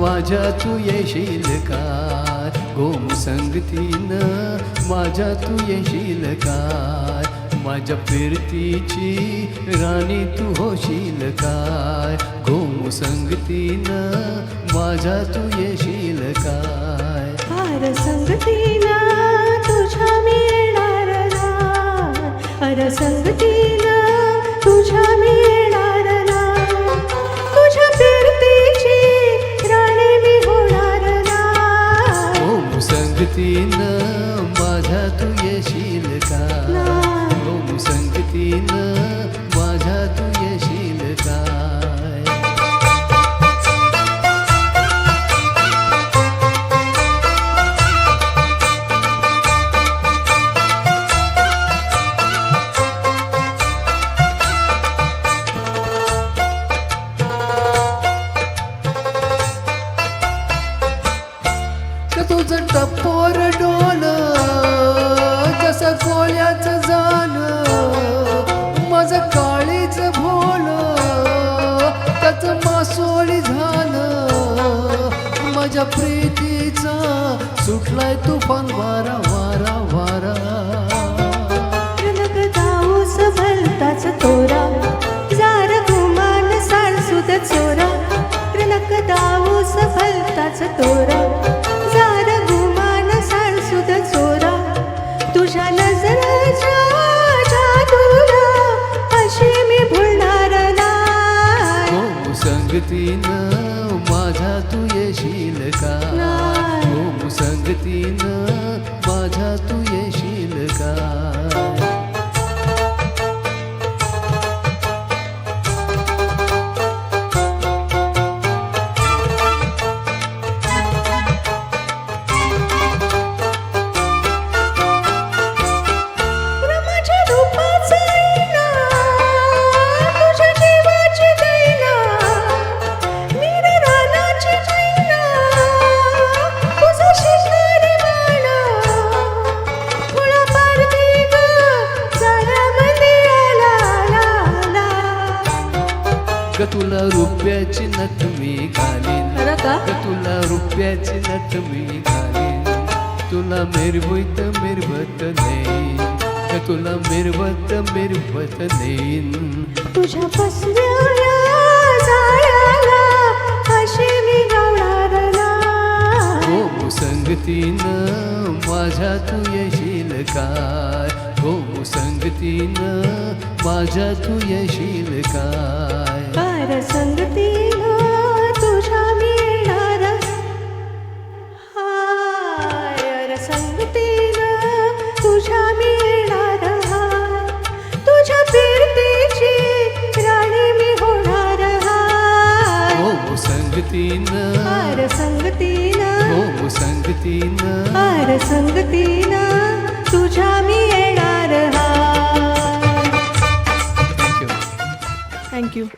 माझ्या तू येशील का? गोम संगतीनं माझ्या तू येशील का? माझ्या फिरतीची राणी तू होशील काय गोम संगतीनं माझ्या तू येशील काय संगती संगतीनं माझ्या तू येशील काय गोम संगतीनं माझ्या तू तुझं टपोर डोल जसं कोल्याचं जाण माझं काळीच भोल त्याचं मासोळी झालं. माझ्या प्रीतीचा सुटलाय तुफान वारा वारा वारा. रनक भलताच तोरा जार गुमान साळसुद चोरा. रनक दाऊस भलताच तोरा संगतीनं माझ्या तू येशील का? हो संगतीनं तुला रुपयाची नथ मी घालीन. का? तुला रुपयाची नथ मी घालीन. तुला मिरवत मिरवत ग तुला मिरवत मिरवत नेईन. तुझ्या अशी मी हो संगतीनं माझ्या तू येशील हो संगतीनं माझ्या तू येशील काय? फार संगतीनं तुझ्या मिळणार हाय संगतीनं तुझ्या मिळणार हाय तुझ्या फिरतीची राणी मी होणार हाय हो संगतीनं. फार संगतीनं हो संगतीनं. फार संगतीनं तुझ्या मी येणार हाय थँक्यू थँक्यू